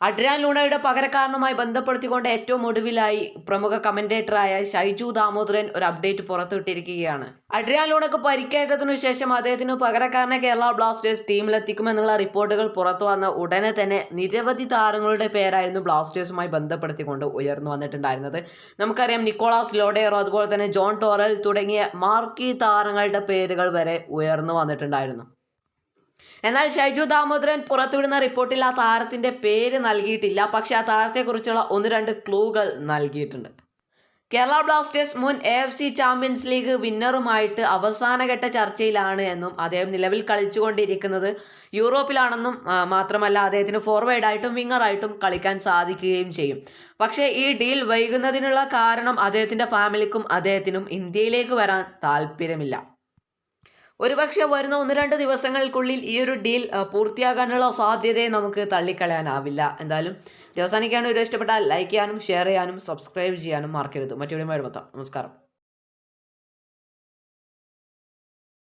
Adrian ലൂണയുടെ പകരക്കാരനുമായി ബന്ധപ്പെടുത്തിക്കൊണ്ട് ഏറ്റവും ഒടുവിലായി പ്രമുഖ കമന്റേറ്ററായ ഷൈജു ദാമോദരൻ ഒരു അപ്ഡേറ്റ് പുറത്തുവിട്ടിരിക്കുകയാണ്. അഡ്രിയാൻ ലൂണക്ക് പരിക്കേറ്റതിനു ശേഷം അദ്ദേഹത്തിന് പകരക്കാരനെ കേരള ബ്ലാസ്റ്റേഴ്സ് ടീമിലെത്തിക്കുമെന്നുള്ള റിപ്പോർട്ടുകൾ പുറത്തു വന്ന ഉടനെ തന്നെ നിരവധി താരങ്ങളുടെ പേരായിരുന്നു ബ്ലാസ്റ്റേഴ്സുമായി ബന്ധപ്പെടുത്തിക്കൊണ്ട് ഉയർന്നു വന്നിട്ടുണ്ടായിരുന്നത്. നമുക്കറിയാം നിക്കോളാസ് ലോഡേറോ അതുപോലെ തന്നെ ജോൺ ടോറൽ തുടങ്ങിയ മാർക്കി താരങ്ങളുടെ പേരുകൾ വരെ ഉയർന്നു വന്നിട്ടുണ്ടായിരുന്നു. എന്നാൽ ഷൈജു ദാമോദരൻ പുറത്തുവിടുന്ന റിപ്പോർട്ടിൽ ആ താരത്തിന്റെ പേര് നൽകിയിട്ടില്ല. പക്ഷെ ആ താരത്തെക്കുറിച്ചുള്ള ഒന്ന് രണ്ട് ക്ലൂകൾ നൽകിയിട്ടുണ്ട്. കേരള ബ്ലാസ്റ്റേഴ്സ് മുൻ A F C champions league വിന്നറുമായിട്ട് അവസാനഘട്ട ചർച്ചയിലാണ് എന്നും അദ്ദേഹം നിലവിൽ കളിച്ചുകൊണ്ടിരിക്കുന്നത് യൂറോപ്പിലാണെന്നും മാത്രമല്ല അദ്ദേഹത്തിന് ഫോർവേഡായിട്ടും വിങ്ങറായിട്ടും കളിക്കാൻ സാധിക്കുകയും ചെയ്യും. പക്ഷേ ഈ ഡീൽ വൈകുന്നതിനുള്ള കാരണം അദ്ദേഹത്തിന്റെ ഫാമിലിക്കും അദ്ദേഹത്തിനും ഇന്ത്യയിലേക്ക് വരാൻ താല്പര്യമില്ല ഒരുപക്ഷെ വരുന്ന ഒന്ന് രണ്ട് ദിവസങ്ങൾക്കുള്ളിൽ ഈ ഒരു ഡീൽ പൂർത്തിയാകാനുള്ള സാധ്യതയെ നമുക്ക് തള്ളിക്കളയാനാവില്ല. എന്തായാലും ദിവസാനിക്കാണ് വീഡിയോ ഇഷ്ടപ്പെട്ടാൽ ലൈക്ക് ചെയ്യാനും ഷെയർ ചെയ്യാനും സബ്സ്ക്രൈബ് ചെയ്യാനും മറക്കരുത്. മറ്റു വീഡിയോ നമസ്കാരം.